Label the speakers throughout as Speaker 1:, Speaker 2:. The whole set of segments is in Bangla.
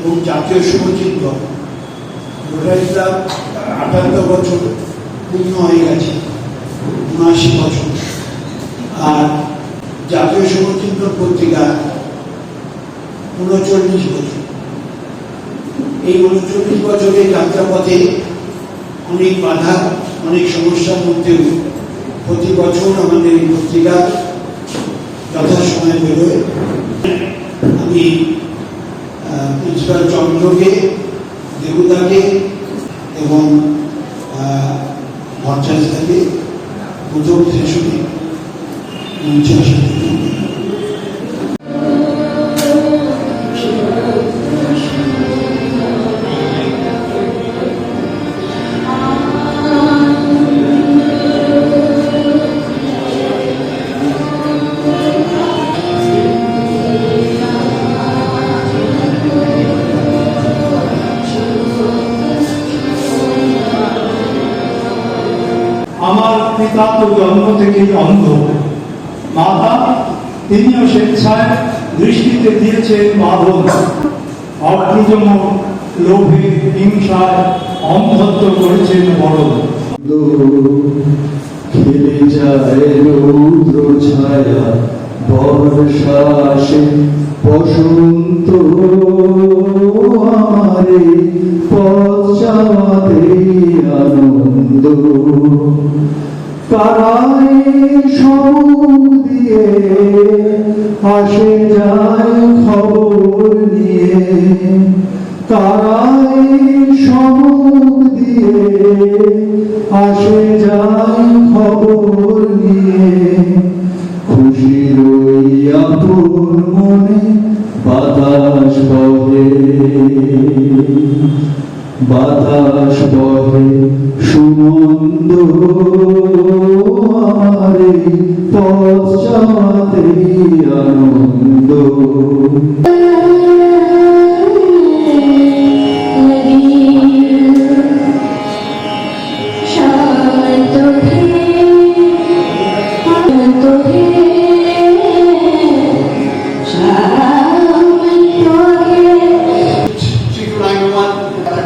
Speaker 1: এবং জাতীয় শুভচিন্তক রোটারি আটাত্তর বছর পূর্ণ হয়ে গেছে, উনআশি বছর। আর জাতীয় শুভচিন্তক পত্রিকা উনচল্লিশ বছর। এই উনচল্লিশ বছরের যাত্রাপথে অনেক বাধা, অনেক সমস্যার মধ্যেও প্রতি বছর আমাদের এই পত্রিকা যথাসময়ে বেরোয়। আমি প্রিন্সিপাল চন্দ্রকে দেবতাকে এবং ভট্টাচার্যকে প্রথম সেশনে মঞ্চে
Speaker 2: পিতা তো জন্ম থেকেই অন্ধ মাতা, তিনিও স্বেচ্ছায় দৃষ্টিতে দিয়েছেন বাঁধন অপ্রজম লোভে, হিংসায় অন্ধত্ব করেছেন বড়
Speaker 3: খেলে যায় রৌদ্র ছায়া, বর্ষাসে বসন্ত আমারে পশ্চাতে আনন্দ। সব দিয়ে আসে যায় খবর নিয়ে। তারাই সমুখ দিয়ে আসে যায় খবর নিয়ে। খুশির ওই আপন মনে বাতাস বহে। বাতাস বহে সুমন্দ।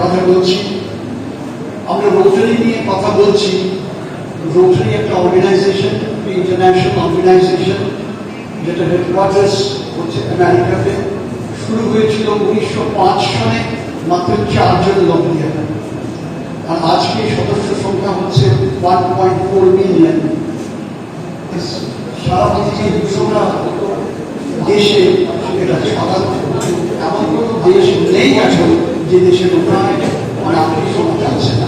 Speaker 4: কথা বলছি। আমরা রোটারি নিয়ে কথা বলছি। রোটারি একটা অর্গানাইজেশন ইন্টারন্যাশনাল অর্গানাইজেশন যেটা হেডকোয়ার্টার্স হচ্ছে আমেরিকাতে শুরু হয়েছিল উনিশশো পাঁচ সালে মাত্র চারজন লোক নিয়ে আর আজকে সদস্য সংখ্যা হচ্ছে ওয়ান পয়েন্ট ফোর মিলিয়ন সারা পৃথিবীর দুশোটা দেশে এটা ছড়ানো এমন কোনো দেশ নেই এখন যে দেশের উন্নয়ন নাগরিক সংখ্যা আছে